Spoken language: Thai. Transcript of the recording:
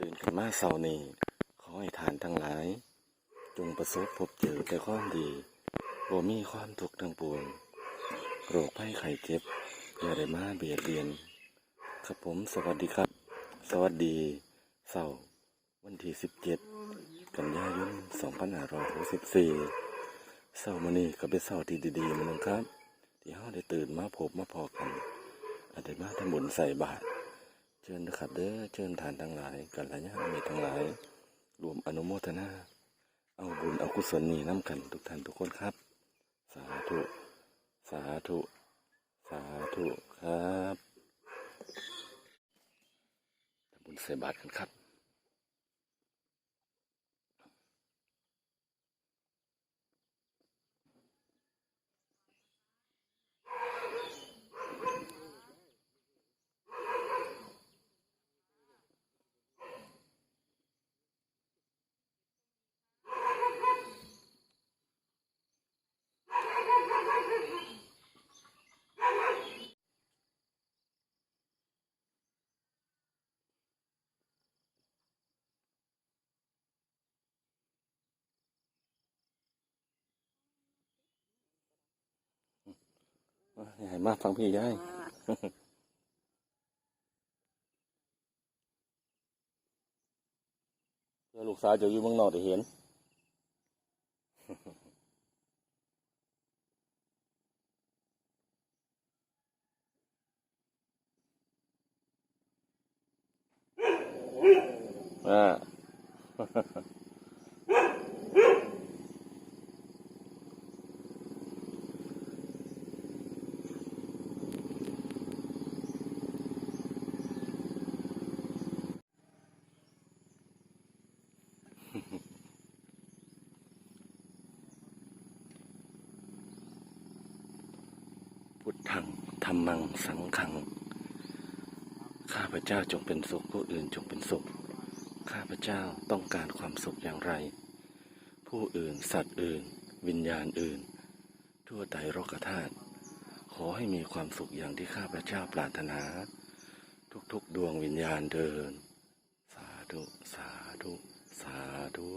ตื่นขึ้นมาเสาร์นี้ขอให้ทานทั้งหลาย จงประสบพบเจอแต่ความดีบ่มีความทุกข์ทั้งปวงโรคภัยไข้เจ็บอย่าได้มาเบียดเบียน ครับผมสวัสดีครับ สวัสดีเสาร์วันที่สิบเจ็ดกันยายนสองพันห้าร้อยหกสิบสี่เสาร์มื้อนี้ก็เป็นเสาร์ที่ดีๆมื้อหนึงครับ ที่เฮาได้ตื่นมาพบมาพอกันอาจได้มาทำบุญใส่บาตร เชิญนะครับเด้อเชิญทานทั้งหลายกัลยาณมิตรทั้งหลาย รวมอนุโมทนา เอาบุญเอากุศลนี้น้ำกันทุกท่านทุกคนครับ สาธุ สาธุ สาธุครับทำบุญใส่บาตรกันครับ ยายมาฟังพี่ยายเพื่อลูกสาวจะอยู่เมืองนอกได้เห็นอ่า พุทธังธรรมังสังขัง ข้าพเจ้าจงเป็นสุขผู้อื่นจงเป็นสุข ข้าพเจ้าต้องการความสุขอย่างไร ผู้อื่นสัตว์อื่น วิญญาณอื่น ทั่วไตรโลกธาตุขอให้มีความสุขอย่างที่ข้าพเจ้าปรารถนา ทุกๆดวงวิญญาณเดิน สาธุ สาธุ สาธุ